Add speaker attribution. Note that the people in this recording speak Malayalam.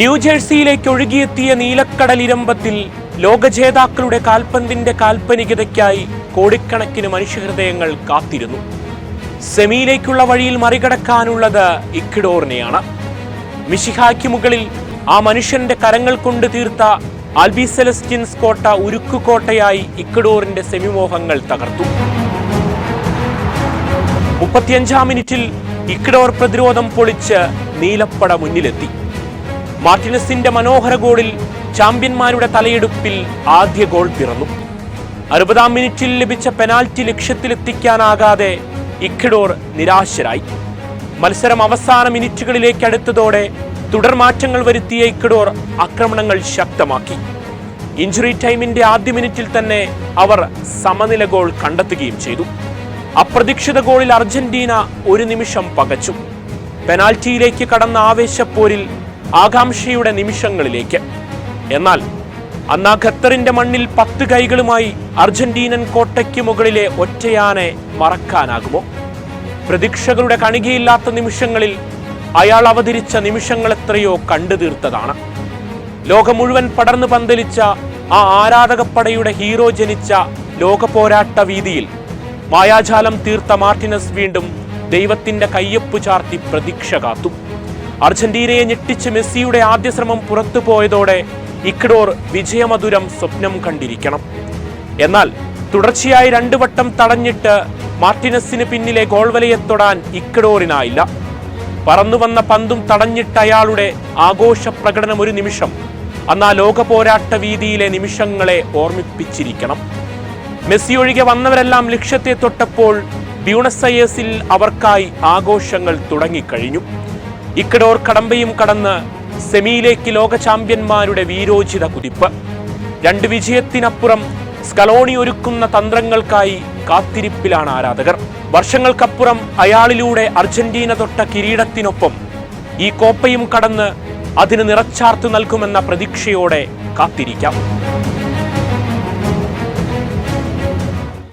Speaker 1: ന്യൂജേഴ്സിയിലേക്ക് ഒഴുകിയെത്തിയ നീലക്കടലിരമ്പത്തിൽ ലോകജേതാക്കളുടെ കാൽപന്തിന്റെ കാൽപ്പനികതയ്ക്കായി കോടിക്കണക്കിന് മനുഷ്യഹൃദയങ്ങൾ കാത്തിരുന്നു. സെമിയിലേക്കുള്ള വഴിയിൽ മറികടക്കാനുള്ളത് ഇക്വിഡോറിനെയാണ്. മിഷിഹായ്ക്ക് മുകളിൽ ആ മനുഷ്യന്റെ കരങ്ങൾ കൊണ്ട് തീർത്ത ആൽബി സെലസ്റ്റിൻസ് കോട്ട ഉരുക്കുകോട്ടയായി ഇക്വഡോറിന്റെ സെമിമോഹങ്ങൾ തകർത്തു. മുപ്പത്തിയഞ്ചാം മിനിറ്റിൽ ഇക്വഡോർ പ്രതിരോധം പൊളിച്ച് നീലപ്പട മുന്നിലെത്തി. മാർട്ടിനസിന്റെ മനോഹര ഗോളിൽ ചാമ്പ്യന്മാരുടെ തലയെടുപ്പിൽ ആദ്യ ഗോൾ പിറന്നു. അറുപതാം മിനിറ്റിൽ ലഭിച്ച പെനാൽറ്റി ലക്ഷ്യത്തിലെത്തിക്കാനാകാതെ ഇക്വഡോർ നിരാശരായി. മത്സരം അവസാന മിനിറ്റുകളിലേക്ക് അടുത്തതോടെ തുടർമാറ്റങ്ങൾ വരുത്തിയ ഇക്വഡോർ ആക്രമണങ്ങൾ ശക്തമാക്കി. ഇഞ്ചുറി ടൈമിന്റെ ആദ്യ മിനിറ്റിൽ തന്നെ അവർ സമനില ഗോൾ കണ്ടെത്തുകയും ചെയ്തു. അപ്രതീക്ഷിത ഗോളിൽ അർജന്റീന ഒരു നിമിഷം പകച്ചു. പെനാൽറ്റിയിലേക്ക് കടന്ന ആവേശപ്പോരിൽ ആകാംക്ഷയുടെ നിമിഷങ്ങളിലേക്ക്. എന്നാൽ അന്ന് ഖത്തറിന്റെ മണ്ണിൽ പത്ത് കൈകളുമായി അർജന്റീനൻ കോട്ടയ്ക്ക് മുകളിലെ ഒറ്റയാനെ മറക്കാനാകുമോ? പ്രതീക്ഷകളുടെ കണികയില്ലാത്ത നിമിഷങ്ങളിൽ അയാൾ അവതരിച്ച നിമിഷങ്ങൾ എത്രയോ കണ്ടു തീർത്തതാണ്. ലോകം മുഴുവൻ പടർന്നു പന്തലിച്ച ആ ആരാധകപ്പടയുടെ ഹീറോ ജനിച്ച ലോക പോരാട്ട വീതിയിൽ മായാജാലം തീർത്ത മാർട്ടിനസ് വീണ്ടും ദൈവത്തിന്റെ കയ്യൊപ്പു ചാർത്തി പ്രതീക്ഷ കാത്തു. അർജന്റീനയെ ഞെട്ടിച്ച് മെസ്സിയുടെ ആദ്യ ശ്രമം പുറത്തു പോയതോടെ ഇക്വഡോർ വിജയമധുരം സ്വപ്നം കണ്ടിരിക്കണം. എന്നാൽ തുടർച്ചയായി രണ്ടു വട്ടം തടഞ്ഞിട്ട് മാർട്ടിനസിന് പിന്നിലെ ഗോൾവലയെ തൊടാൻ ഇക്വഡോറിനായില്ല പറന്നു വന്ന പന്തും തടഞ്ഞിട്ട് അയാളുടെ ആഘോഷ പ്രകടനം ഒരു നിമിഷം. അന്ന് ആ ലോക പോരാട്ട വീതിയിലെ നിമിഷങ്ങളെ ഓർമ്മിപ്പിച്ചിരിക്കണം. മെസ്സി ഒഴികെ വന്നവരെല്ലാം ലക്ഷ്യത്തെ തൊട്ടപ്പോൾ ബ്യൂണസയേഴ്സിൽ അവർക്കായി ആഘോഷങ്ങൾ തുടങ്ങിക്കഴിഞ്ഞു. ഇക്കഡോർ കടമ്പയും കടന്ന് സെമിയിലേക്ക് ലോക ചാമ്പ്യന്മാരുടെ വീരോചിത കുതിപ്പ്. രണ്ട് വിജയത്തിനപ്പുറം സ്കലോണി ഒരുക്കുന്ന തന്ത്രങ്ങൾക്കായി കാത്തിരിപ്പിലാണ് ആരാധകർ. വർഷങ്ങൾക്കപ്പുറം അയാളിലൂടെ അർജന്റീന തൊട്ട കിരീടത്തിനൊപ്പം ഈ കോപ്പയും കടന്ന് അതിന് നിറച്ചാർത്തു നൽകുമെന്ന പ്രതീക്ഷയോടെ കാത്തിരിക്കാം.